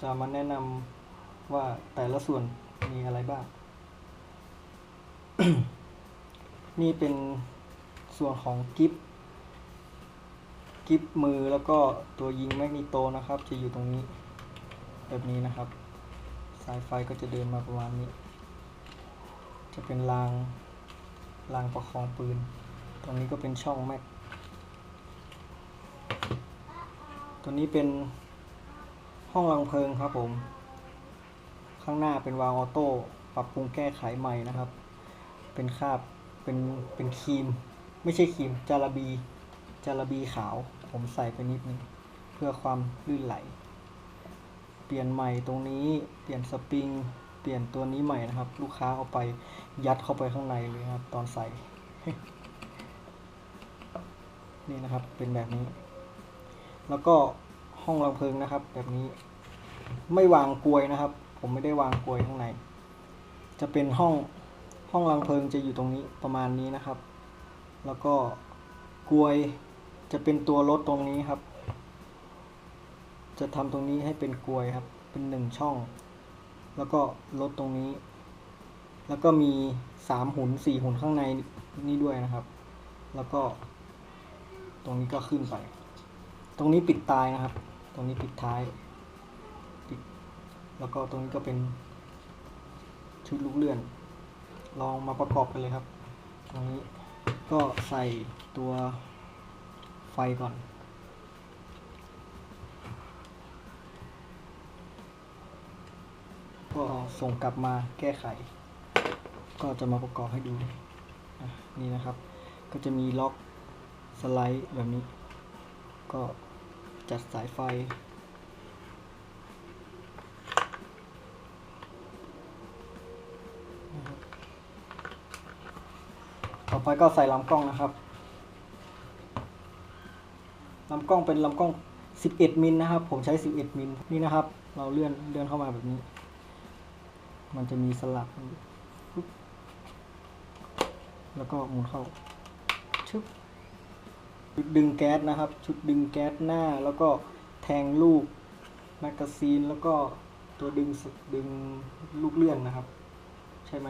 จะมาแนะนำว่าแต่ละส่วนมีอะไรบ้าง นี่เป็นส่วนของกิฟกิฟมือแล้วก็ตัวยิงแมกนิโตนะครับ จะอยู่ตรงนี้ แบบนี้นะครับ สายไฟก็จะเดินมาประมาณนี้ จะเป็นรางรางประคองปืน ตรงนี้ก็เป็นช่องแม็กตัวนี้เป็น ห้องรังเพลิงครับผม ข้างหน้าเป็นวาล์วออโต้ปรับปรุงแก้ไขใหม่นะครับ เป็นคราบเป็นเป็นครีม ไม่ใช่ครีมจาระบีจาระบีขาว ผมใส่ไปนิดนึงเพื่อความลื่นไหล เปลี่ยนใหม่ตรงนี้เปลี่ยนสปริงเปลี่ยนตัวนี้ใหม่นะครับ ลูกค้าเอาไปยัดเข้าไปข้างในเลยครับ ตอนใส่ นี่นะครับเป็นแบบนี้ แล้วก็ ห้องรังเพลิงนะครับ แบบนี้ไม่วางกลวยนะครับ ผมไม่ได้วางกลวยข้างใน จะเป็นห้องห้องรังเพลิงจะอยู่ตรงนี้ประมาณนี้นะครับ แล้วก็กลวยจะเป็นตัวรถตรงนี้ครับ จะทำตรงนี้ให้เป็นกลวยครับ เป็นหนึ่งช่อง แล้วก็รถตรงนี้ แล้วก็มีสามหุ่นสี่หุ่นข้างในนี่ด้วยนะครับ แล้วก็ ตรงนี้ก็ขึ้นไป ตรงนี้ปิดตายนะครับ รงนี้ปิดท้ายปิดแล้วก็ตรงนี้ก็เป็นชุดลูกเลื่อน ลองมาประกอบกันเลยครับ ตรงนี้ก็ใส่ตัวไฟก่อน ก็ส่งกลับมาแก้ไข ก็จะมาประกอบให้ดู นี่นะครับ ก็จะมีล็อกสไลด์แบบนี้ ก็ จัดสายไฟ ต่อไปก็ใส่ลำกล้องนะครับ ลำกล้องเป็นลำกล้อง 11 มิลนะครับ ผมใช้ 11 มิลนี่นะครับ เราเลื่อนเลื่อนเข้ามาแบบนี้ มันจะมีสลักอยู่ปุ๊บแล้วก็หมุนเข้าชึบ ชุดดึงแก๊สนะครับ ชุดดึงแก๊สหน้าแล้วก็แทงลูกแมกกาซีนแล้วก็ตัวดึงดึงลูกเลื่อนนะครับ ใช่ไหม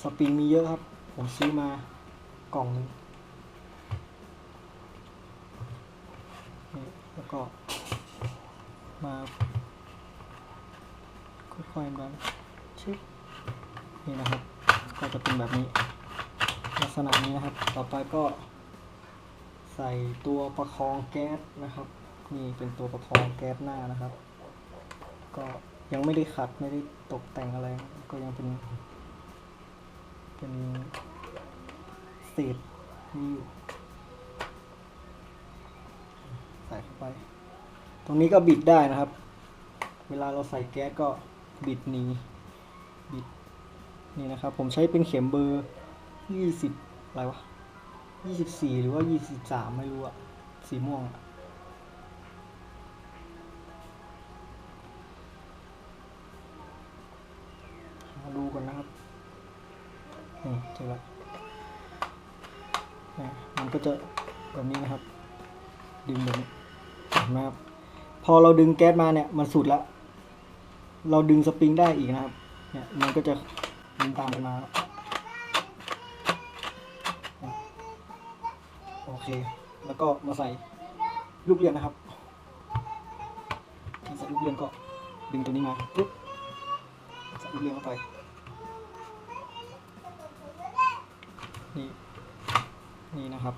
สปริงมีเยอะครับ ผมซื้อมากล่องหนึงแล้วก็มา คอยๆดันชึบนี่นะครับ ก็จะเป็นแบบนี้ ลักษณะนี้นะครับ ต่อไปก็ ใส่ตัวประคองแก๊สนะครับ นี่เป็นตัวประคองแก๊สหน้านะครับ ก็ยังไม่ได้ขัดไม่ได้ตกแต่งอะไร ก็ยังเป็น เป็นเศษนี่อยู่ใส่เข้าไป ตรงนี้ก็บิดได้นะครับ เวลาเราใส่แก๊สก็ บิดหนีบิดนี่นะครับ ผมใช้เป็นเข็มเบอร์ยี่สิบอะไรวะยี่สิบสี่หรือว่ายี่สิบสามไม่รู้อะสีม่วงอะมาดูกันนะครับนี่เจอละนี่มันก็จะแบบนี้นะครับ ดึงแบบนี้นไหมครับ พอเราดึงแก๊สมาเนี่ย มันสุดแล้ว เราดึงสปริงได้อีกนะครับ เนี่ยมันก็จะดึงตามกันมา โอเค แล้วก็มาใส่ลูกเรียนนะครับใส่ลูกเรียนก็ดึงตัวนี้มาปุ๊บใส่ลูกเรียนเข้าไปนี่นี่นะครับ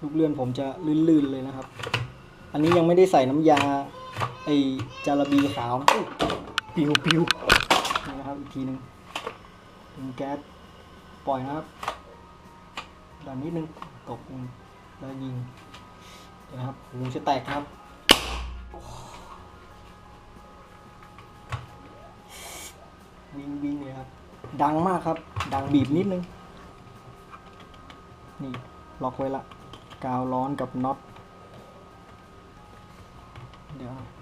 ลูกเลื่อนผมจะลื่นๆเลยนะครับ อันนี้ยังไม่ได้ใส่น้ำยา ไอจาระบีขาวนะอุ๊ยปิวปิวนี่นะครับอีกทีหนึ่งดึงแก๊สปล่อยนะครับดันนิดนึงตกลงแล้วยิงเดี๋ยวนะครับหูจะแตกครับวิ่งวิ่งเลยครับ ดังมากครับ ดังบีบนิดนึง นี่ ล็อกไว้ละ กาวร้อนกับน็อต เดี๋ยวใ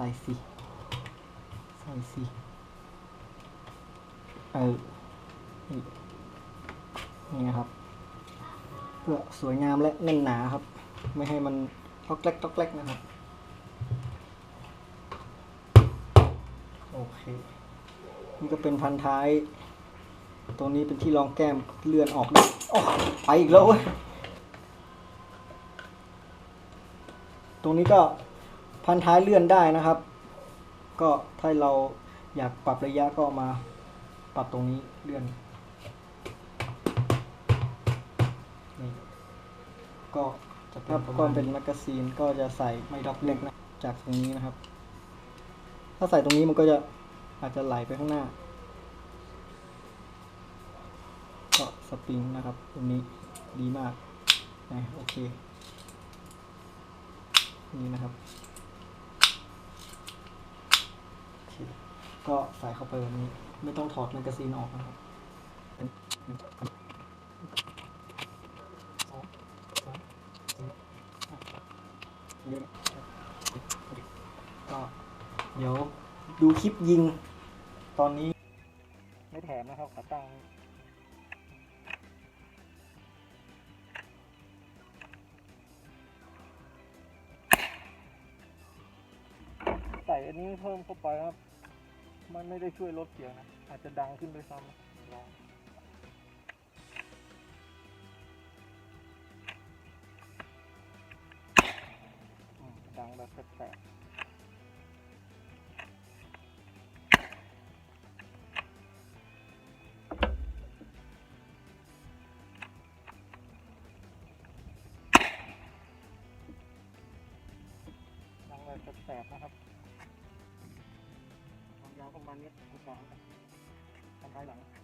ส่สิใส่สิเออนี่นะครับ เพื่อสวยงามและแน่นหนาครับ ไม่ให้มันตอกแกลกตอกแกลกนะครับ โอเคนี่ก็เป็นพันท้าย ตรงนี้เป็นที่รองแก้มเลื่อนออกได้โอ้ไปอีกแล้วเว้ยตรงนี้ก็ พันท้ายเลื่อนได้นะครับ ก็ถ้าเราอยากปรับระยะก็มาปรับตรงนี้เลื่อนนี่ก็จะครับก็เป็นแมกกาซีนก็จะใส่ไม่ด็อกเล็กนะจากตรงนี้นะครับ ถ้าใส่ตรงนี้มันก็จะอาจจะไหลไปข้างหน้า ก็สปริงนะครับ ตรงนี้ดีมากนะโอเค นี่นะครับโอเค ก็ใส่เข้าไปแบบนี้ ไม่ต้องถอดแมกกาซีนออกนะครับเป็นหนึ่งสองสามสี่ห้าเยอะนะครับก็เดี๋ยวดูคลิปยิงตอนนี้ ไม่แถมนะครับขาตั้งใส่อันนี้เพิ่มเข้าไปครับ มันไม่ได้ช่วยลดเสียงนะ อาจจะดังขึ้นด้วยซ้ำลองดังแบบแปลกดังแบบแปลกนะครับ ความยาวประมาณเมตรกว่าทำท้ายหลัง